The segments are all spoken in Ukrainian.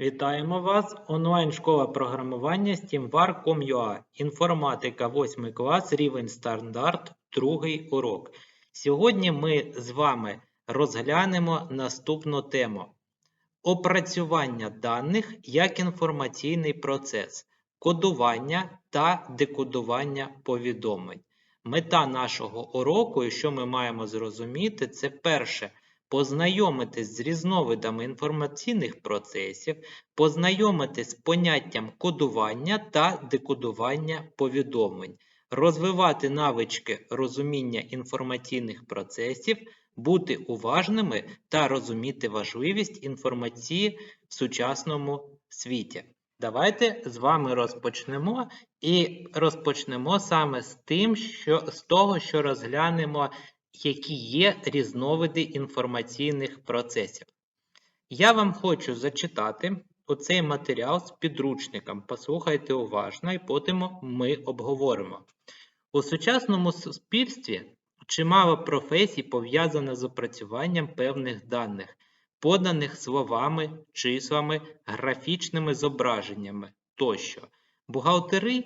Вітаємо вас! Онлайн-школа програмування SteamVar.com.ua. Інформатика 8 клас, рівень стандарт, другий урок. Сьогодні ми з вами розглянемо наступну тему: опрацювання даних як інформаційний процес, кодування та декодування повідомлень. Мета нашого уроку, і що ми маємо зрозуміти, це перше познайомитись з різновидами інформаційних процесів, познайомитись з поняттям кодування та декодування повідомлень, розвивати навички розуміння інформаційних процесів, бути уважними та розуміти важливість інформації в сучасному світі. Давайте з вами розпочнемо і розпочнемо саме з тим, що з того, що розглянемо які є різновиди інформаційних процесів. Я вам хочу зачитати оцей матеріал з підручником. Послухайте уважно, і потім ми обговоримо. У сучасному суспільстві чимало професій пов'язано з опрацюванням певних даних, поданих словами, числами, графічними зображеннями тощо. Бухгалтери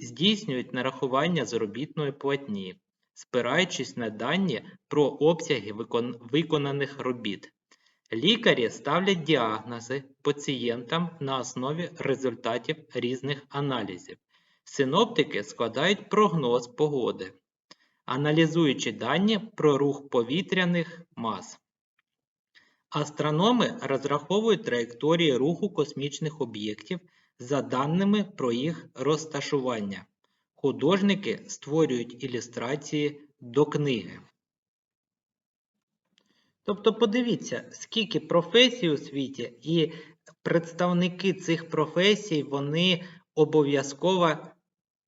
здійснюють нарахування заробітної платні спираючись на дані про обсяги виконаних робіт. Лікарі ставлять діагнози пацієнтам на основі результатів різних аналізів. Синоптики складають прогноз погоди, аналізуючи дані про рух повітряних мас. Астрономи розраховують траєкторії руху космічних об'єктів за даними про їх розташування. Художники створюють ілюстрації до книги. Тобто, подивіться, скільки професій у світі, і представники цих професій, вони обов'язково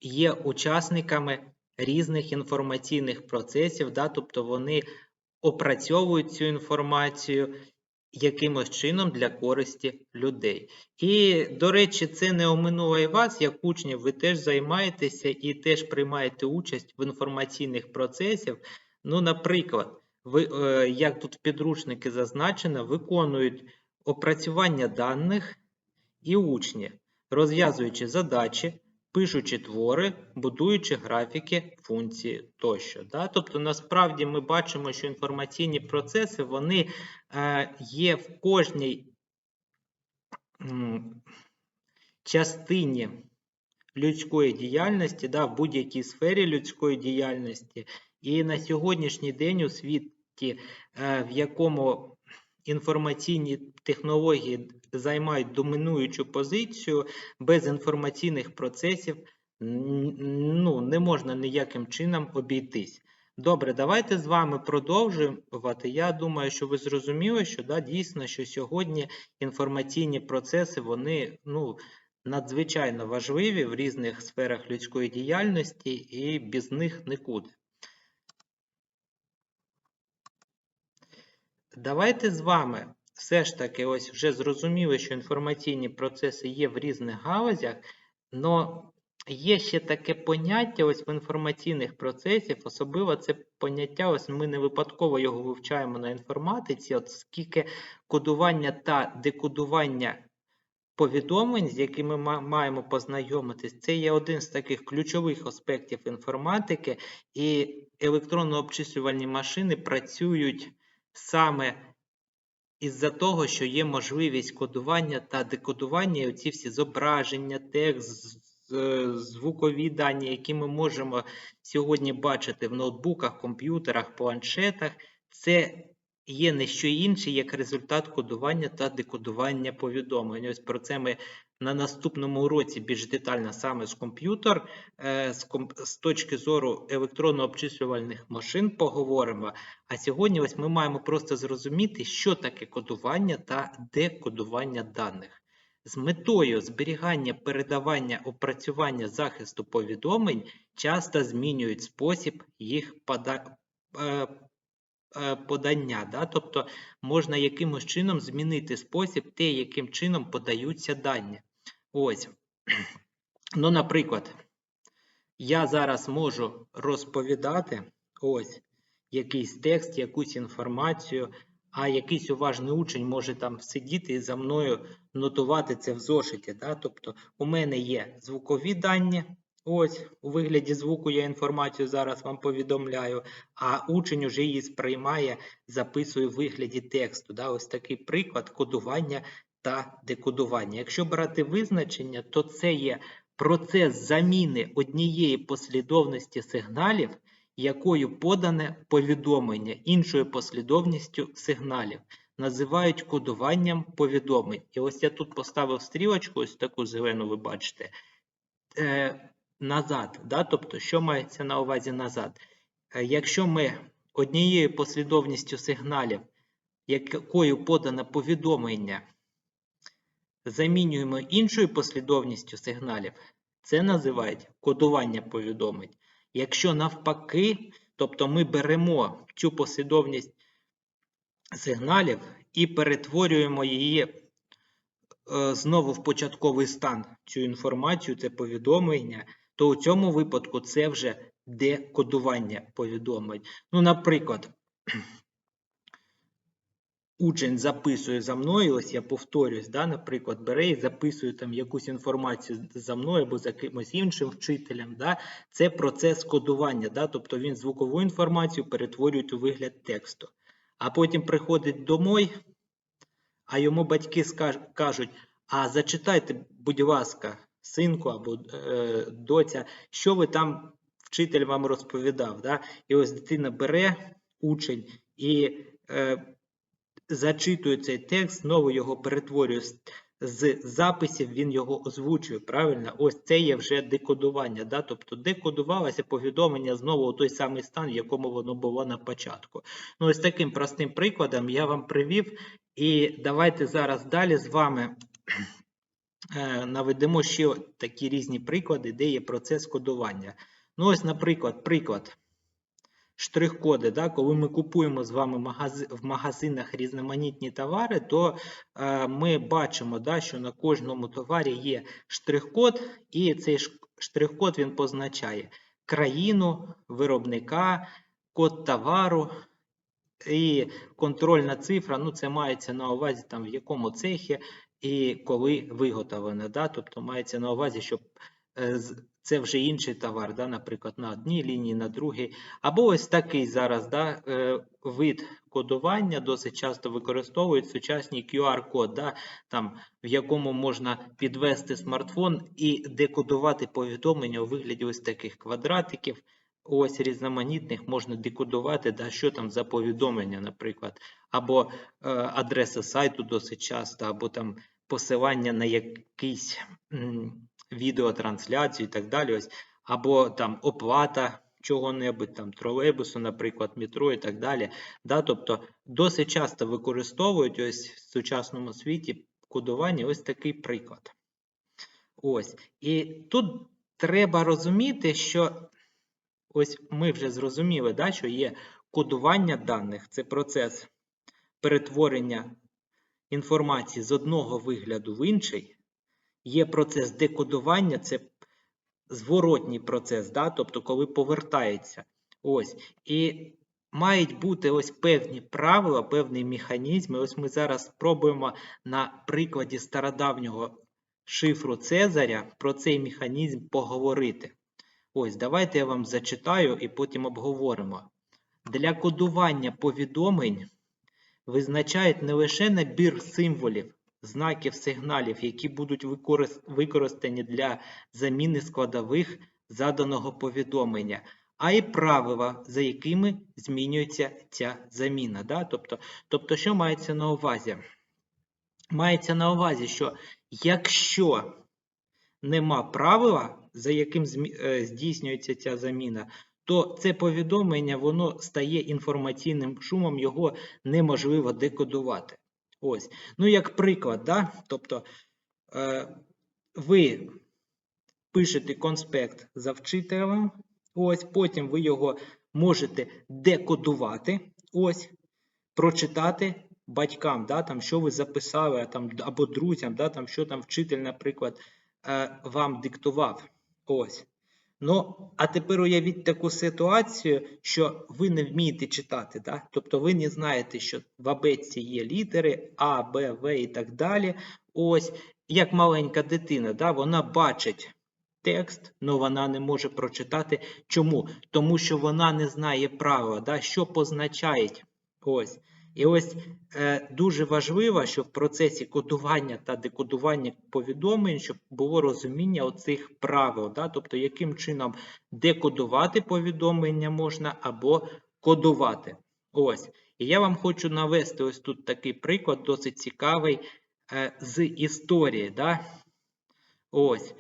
є учасниками різних інформаційних процесів, да? тобто вони опрацьовують цю інформацію якимось чином для користі людей. І, до речі, це не оминуло вас, як учнів, ви теж займаєтеся і теж приймаєте участь в інформаційних процесах. Ну, наприклад, ви, е, як тут в підручники зазначено, виконують опрацювання даних і учні, розв'язуючи задачі, пишучи твори, будуючи графіки, функції тощо. Да? Тобто, насправді ми бачимо, що інформаційні процеси вони е, є в кожній частині людської діяльності, да, в будь-якій сфері людської діяльності. І на сьогоднішній день у світі, е, в якому інформаційні технології займають домінуючу позицію, без інформаційних процесів ну, не можна ніяким чином обійтись. Добре, давайте з вами продовжувати. Я думаю, що ви зрозуміли, що да, дійсно, що сьогодні інформаційні процеси вони ну, надзвичайно важливі в різних сферах людської діяльності і без них нікуди. Давайте з вами все ж таки ось вже зрозуміли, що інформаційні процеси є в різних галузях, але є ще таке поняття ось в інформаційних процесів, особливо це поняття, ось ми не випадково його вивчаємо на інформатиці, от скільки кодування та декодування повідомлень, з якими ми маємо познайомитись, це є один з таких ключових аспектів інформатики, і електронно-обчислювальні машини працюють саме із-за того, що є можливість кодування та декодування, і оці всі зображення, текст, звукові дані, які ми можемо сьогодні бачити в ноутбуках, комп'ютерах, планшетах, це є не що інше, як результат кодування та декодування повідомлень. Ось про це ми на наступному уроці більш детально саме з комп'ютер, е, з точки зору електронно-обчислювальних машин поговоримо. А сьогодні ось ми маємо просто зрозуміти, що таке кодування та декодування даних. З метою зберігання, передавання, опрацювання захисту повідомлень часто змінюють спосіб їх пода... Е, е, подання. Да? Тобто можна якимось чином змінити спосіб, те, яким чином подаються дані. Ось. Ну, наприклад, я зараз можу розповідати ось якийсь текст, якусь інформацію, а якийсь уважний учень може там сидіти і за мною нотувати це в зошиті. Да? Тобто у мене є звукові дані. Ось у вигляді звуку я інформацію зараз вам повідомляю, а учень вже її сприймає, записує в вигляді тексту. Да? Ось такий приклад кодування та декодування. Якщо брати визначення, то це є процес заміни однієї послідовності сигналів, якою подане повідомлення іншою послідовністю сигналів. Називають кодуванням повідомлень. І ось я тут поставив стрілочку, ось таку зелену ви бачите. Е, назад. Да? Тобто, що мається на увазі назад? Е, Якщо ми однією послідовністю сигналів, якою подане повідомлення, замінюємо іншою послідовністю сигналів, це називають кодування повідомлень. Якщо навпаки, тобто ми беремо цю послідовність сигналів і перетворюємо її е, знову в початковий стан цю інформацію, це повідомлення, то у цьому випадку це вже декодування повідомлень. Ну, наприклад, учень записує за мною, ось я повторюсь, да, наприклад, бере і записує там якусь інформацію за мною або за кимось іншим вчителем. Да, це процес кодування, да, тобто він звукову інформацію перетворює у вигляд тексту. А потім приходить домой, а йому батьки кажуть: а зачитайте, будь ласка, синку або е, доця, що ви там вчитель вам розповідав. Да? І ось дитина бере учень і е, зачитує цей текст, знову його перетворює з, з записів, він його озвучує. Правильно? Ось це є вже декодування. Да? Тобто декодувалося повідомлення знову у той самий стан, в якому воно було на початку. Ну, ось таким простим прикладом я вам привів. І давайте зараз далі з вами е, наведемо ще такі різні приклади, де є процес кодування. Ну, ось, наприклад, приклад. Штрих-коди, да, коли ми купуємо з вами в магазинах різноманітні товари, то е, ми бачимо, да, що на кожному товарі є штрих-код, і цей штрих-код він позначає країну, виробника, код товару, і контрольна цифра, ну це мається на увазі там в якому цехі і коли виготовлено. Да? Тобто мається на увазі, щоб це вже інший товар, да? наприклад, на одній лінії, на другій. Або ось такий зараз да? е, вид кодування досить часто використовують сучасний QR-код, да? там, в якому можна підвести смартфон і декодувати повідомлення у вигляді ось таких квадратиків. Ось різноманітних можна декодувати, да, що там за повідомлення, наприклад, або е, адреса сайту досить часто, або там посилання на якийсь відеотрансляцію і так далі. Ось, або там оплата чого-небудь, там тролейбусу, наприклад, метро і так далі. Да, тобто досить часто використовують ось в сучасному світі кодування ось такий приклад. Ось. І тут треба розуміти, що Ось ми вже зрозуміли, да, що є кодування даних, це процес перетворення інформації з одного вигляду в інший. Є процес декодування, це зворотній процес, да, тобто коли повертається. Ось. І мають бути ось певні правила, певні механізми. Ось ми зараз спробуємо на прикладі стародавнього шифру Цезаря про цей механізм поговорити. Ось, давайте я вам зачитаю і потім обговоримо. Для кодування повідомлень визначають не лише набір символів, знаків, сигналів, які будуть використані для заміни складових заданого повідомлення, а й правила, за якими змінюється ця заміна. Да? Тобто, тобто, що мається на увазі? Мається на увазі, що якщо нема правила, за яким е, здійснюється ця заміна, то це повідомлення воно стає інформаційним шумом, його неможливо декодувати. Ось. Ну, як приклад, да? тобто е, ви пишете конспект за вчителем, ось, потім ви його можете декодувати, ось, прочитати батькам, да, там, що ви записали, там, або друзям, да, там, що там вчитель, наприклад, е, вам диктував. Ось. Ну, а тепер уявіть таку ситуацію, що ви не вмієте читати, да? тобто ви не знаєте, що в абетці є літери А, Б, В і так далі. Ось, як маленька дитина, да? вона бачить текст, але вона не може прочитати. Чому? Тому що вона не знає правила, да? що позначають. Ось. І ось е, дуже важливо, що в процесі кодування та декодування повідомлень, щоб було розуміння оцих правил, да? тобто яким чином декодувати повідомлення можна або кодувати. Ось. І я вам хочу навести ось тут такий приклад, досить цікавий е, з історії. Да? Ось.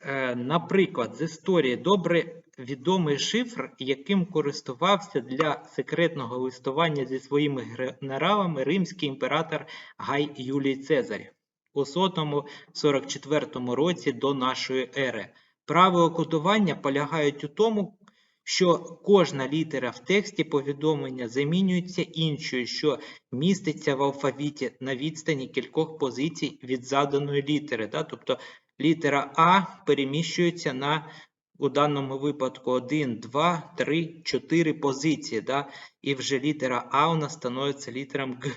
Е, Наприклад, з історії добре відомий шифр, яким користувався для секретного листування зі своїми генералами римський імператор Гай Юлій Цезарь у 144 році до нашої ери. Правила кодування полягають у тому, що кожна літера в тексті повідомлення замінюється іншою, що міститься в алфавіті на відстані кількох позицій від заданої літери. Да? Тобто літера А переміщується на у даному випадку 1, 2, 3, 4 позиції. Да? І вже літера А у нас становиться літером Г.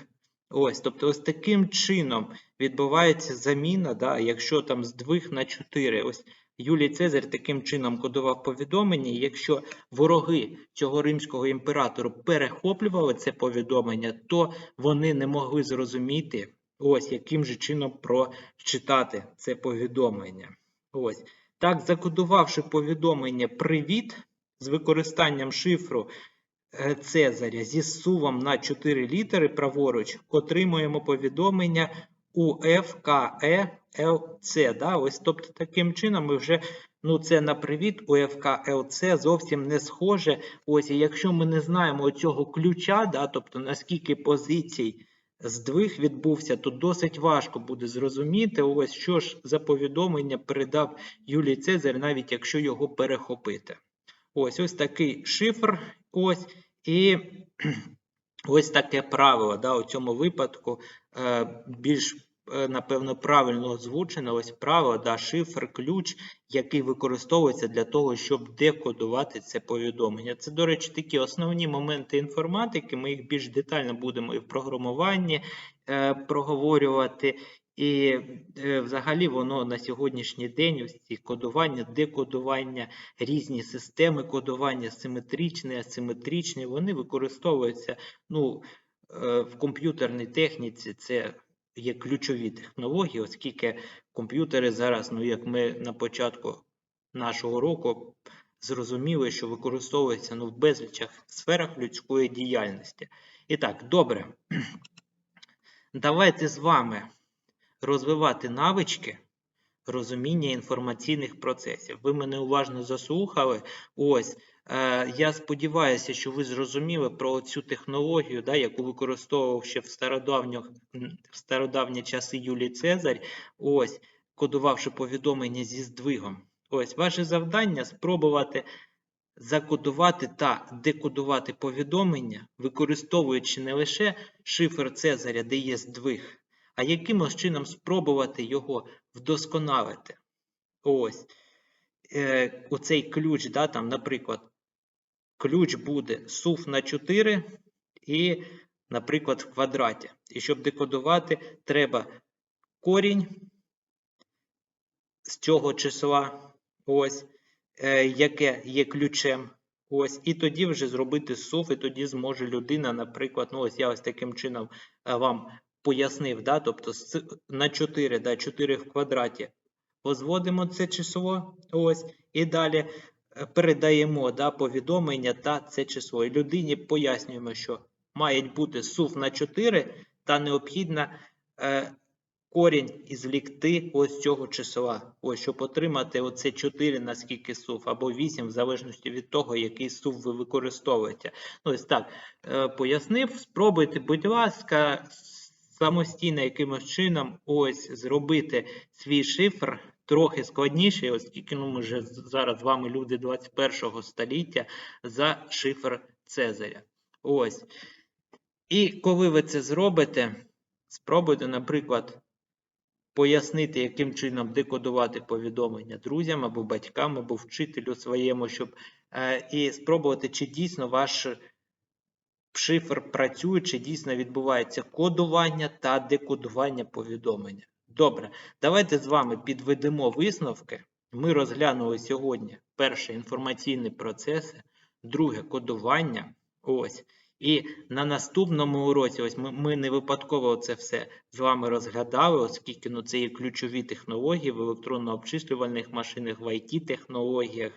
Ось, тобто, ось таким чином відбувається заміна, да, якщо там з 2 на 4. Ось Юлій Цезарь таким чином кодував повідомлення. Якщо вороги цього римського імператору перехоплювали це повідомлення, то вони не могли зрозуміти, ось яким же чином прочитати це повідомлення. Ось. Так, закодувавши повідомлення Привіт з використанням шифру е, Цезаря зі сувом на 4 літери праворуч, отримуємо повідомлення УФКЕЛЦ. Да? Ось, тобто, таким чином ми вже ну, це на привіт УФКЛЦ зовсім не схоже. Ось, і якщо ми не знаємо цього ключа, да, тобто наскільки позицій здвиг відбувся, то досить важко буде зрозуміти, ось що ж за повідомлення передав Юлій Цезар, навіть якщо його перехопити. Ось ось такий шифр. Ось, і ось таке правило. Да, У цьому випадку е, більш, напевно, правильно озвучено ось правило, да, шифр, ключ, який використовується для того, щоб декодувати це повідомлення. Це, до речі, такі основні моменти інформатики. Ми їх більш детально будемо і в програмуванні е, проговорювати. І е, взагалі воно на сьогоднішній день ось ці кодування, декодування, різні системи кодування, симетричні, асиметричні, вони використовуються ну, е, в комп'ютерній техніці. Це є ключові технології, оскільки комп'ютери зараз, ну як ми на початку нашого року зрозуміли, що використовуються ну, в безлічах сферах людської діяльності. І так, добре. Давайте з вами розвивати навички розуміння інформаційних процесів. Ви мене уважно заслухали. Ось, я сподіваюся, що ви зрозуміли про цю технологію, да, яку використовував ще в, стародавніх, в стародавні часи Юлій Цезарь, ось, кодувавши повідомлення зі здвигом. Ось, ваше завдання спробувати закодувати та декодувати повідомлення, використовуючи не лише шифр Цезаря, де є здвиг, а якимось чином спробувати його вдосконалити. Ось е, оцей ключ, да, там, наприклад, ключ буде сув на 4 і, наприклад, в квадраті. І щоб декодувати, треба корінь з цього числа, ось, е, яке є ключем. Ось, і тоді вже зробити сув, і тоді зможе людина, наприклад, ну ось я ось таким чином е, вам пояснив, да, тобто на 4, да, 4 в квадраті возводимо це число, ось, і далі передаємо да, повідомлення та це число. І людині пояснюємо, що має бути сув на 4 та необхідно е, корінь ізлікти ось цього числа, ось, щоб отримати оце 4 наскільки сув, або 8, в залежності від того, який сув ви використовуєте. Ну, ось так е, пояснив. Спробуйте, будь ласка, самостійно якимось чином ось зробити свій шифр трохи складніший, оскільки ну, ми вже зараз з вами люди 21 століття за шифр Цезаря. Ось. І коли ви це зробите, спробуйте, наприклад, пояснити, яким чином декодувати повідомлення друзям або батькам, або вчителю своєму, щоб е, і спробувати, чи дійсно ваш шифр працює, чи дійсно відбувається кодування та декодування повідомлення. Добре, давайте з вами підведемо висновки. Ми розглянули сьогодні перше інформаційні процеси, друге кодування. Ось. І на наступному уроці, ось ми, ми не випадково це все з вами розглядали, оскільки ну, це є ключові технології в електронно-обчислювальних машинах, в IT-технологіях,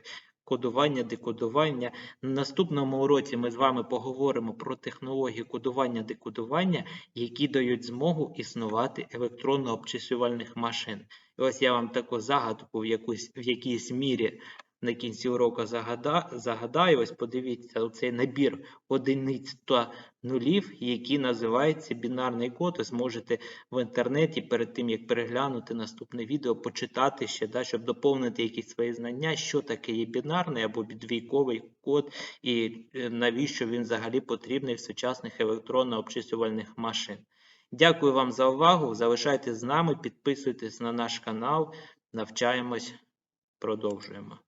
кодування, декодування. На наступному уроці ми з вами поговоримо про технології кодування, декодування, які дають змогу існувати електронно-обчислювальних машин. І ось я вам таку загадку в, якусь, в якійсь мірі на кінці уроку загада, загадаю. Ось подивіться, оцей набір одиниць та нулів, який називається бінарний код. Ось можете в інтернеті перед тим, як переглянути наступне відео, почитати ще, да, щоб доповнити якісь свої знання, що таке є бінарний або двійковий код, і е, навіщо він взагалі потрібний в сучасних електронно-обчислювальних машин. Дякую вам за увагу. Залишайтесь з нами, підписуйтесь на наш канал, навчаємось, продовжуємо.